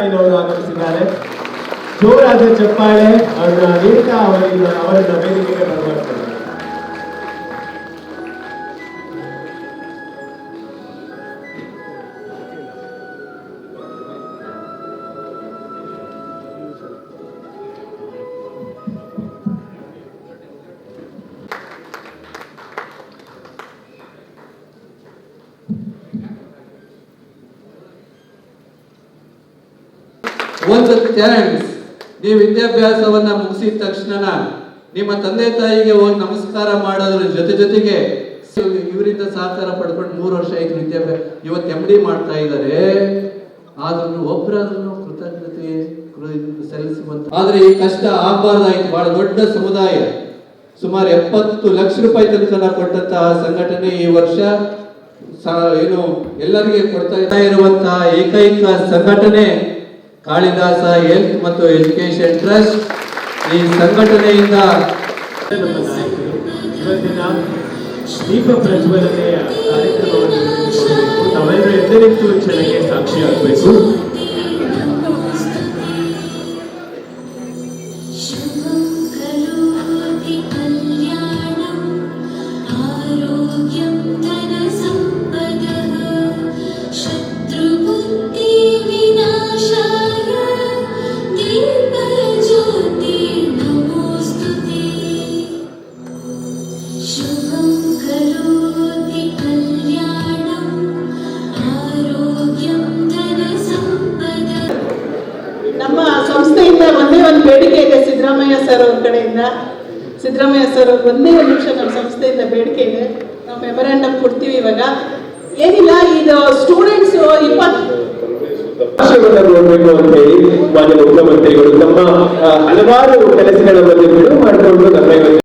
ಆಗಮಿಸಿದ್ದಾರೆ ಜೋರಾದ ಚಪ್ಪಾಳೆ ಅವರನ್ನ ನೀಡ್ತಾ ಅವರಿಗೆ ಅವರನ್ನ ವೇದಿಕೆಗೆ ಬರಮಾಡ್ತಾರೆ ಒಂದು ಚಾಲೆಂಜ್ ನೀವು ವಿದ್ಯಾಭ್ಯಾಸವನ್ನ ಮುಗಿಸಿದ ತಕ್ಷಣ ನಿಮ್ಮ ತಂದೆ ತಾಯಿಗೆ ಹೋಗಿ ನಮಸ್ಕಾರ ಮಾಡೋದ್ರ ಜೊತೆ ಜೊತೆಗೆ ಇವರಿಂದ ಸಹಕಾರ ಪಡ್ಕೊಂಡು ಮೂರು ವರ್ಷ ಆಯ್ತು ವಿದ್ಯಾಭ್ಯಾಸ. ಇವತ್ತು ಎಂ ಡಿ ಮಾಡ್ತಾ ಇದ್ದಾರೆ. ಆದ್ರೂ ಒಬ್ಬರಾದ್ರೂ ಕೃತಜ್ಞತೆ ಸಲ್ಲಿಸುವಂತ ಆದ್ರೆ ಈ ಕಷ್ಟ ಆಗ್ಬಾರ್ದಾಯ್ತು. ಬಹಳ ದೊಡ್ಡ ಸಮುದಾಯ. ಸುಮಾರು ಎಪ್ಪತ್ತು ಲಕ್ಷ ರೂಪಾಯಿ ತನಕ ಕೊಟ್ಟಂತಹ ಸಂಘಟನೆ ಈ ವರ್ಷ ಏನು ಎಲ್ಲರಿಗೆ ಕೊಡ್ತಾ ಇರುವಂತಹ ಏಕೈಕ ಸಂಘಟನೆ. ಕಾಳಿದಾಸ ಹೆಲ್ತ್ ಮತ್ತು ಎಜುಕೇಶನ್ ಟ್ರಸ್ಟ್ ಈ ಸಂಘಟನೆಯಿಂದ ನಮ್ಮ ನಾಯಕರು ಇವತ್ತಿನ ದೀಪ ಪ್ರಜ್ವಲನೆಯ ಕಾರ್ಯಕ್ರಮವನ್ನು ತಾವೆಲ್ಲರೂ ಎದ್ದರಿತ್ತು ಕ್ಷಣಕ್ಕೆ ಸಾಕ್ಷಿಯಾಗಬೇಕು शुभं ಸಿದ್ದರಾಮಯ್ಯ ಸರ್ ಅವ್ರ ಕಡೆಯಿಂದ, ಸಿದ್ದರಾಮಯ್ಯ ಸರ್ ಅವ್ರ ಒಂದೇ ಒಂದು ನಿಮಿಷ ನಮ್ಮ ಸಂಸ್ಥೆಯಿಂದ ಬೇಡಿಕೆ ಇದೆ ನಾವು ಮೆಮೊರಾಂಡಮ್ ಕೊಡ್ತೀವಿ ಇವಾಗ. ಏನಿಲ್ಲ, ಇದು ಸ್ಟೂಡೆಂಟ್ಸ್ ಇಪ್ಪತ್ತು ನೋಡಬೇಕು ಅಂತ ಹೇಳಿ ಮಾನ್ಯ ಮುಖ್ಯಮಂತ್ರಿಗಳು ತಮ್ಮ ಹಲವಾರು ಕೆಲಸಗಳ ಬಗ್ಗೆ ಬಿಡುವು ಮಾಡಿಕೊಂಡು ನಮ್ಮ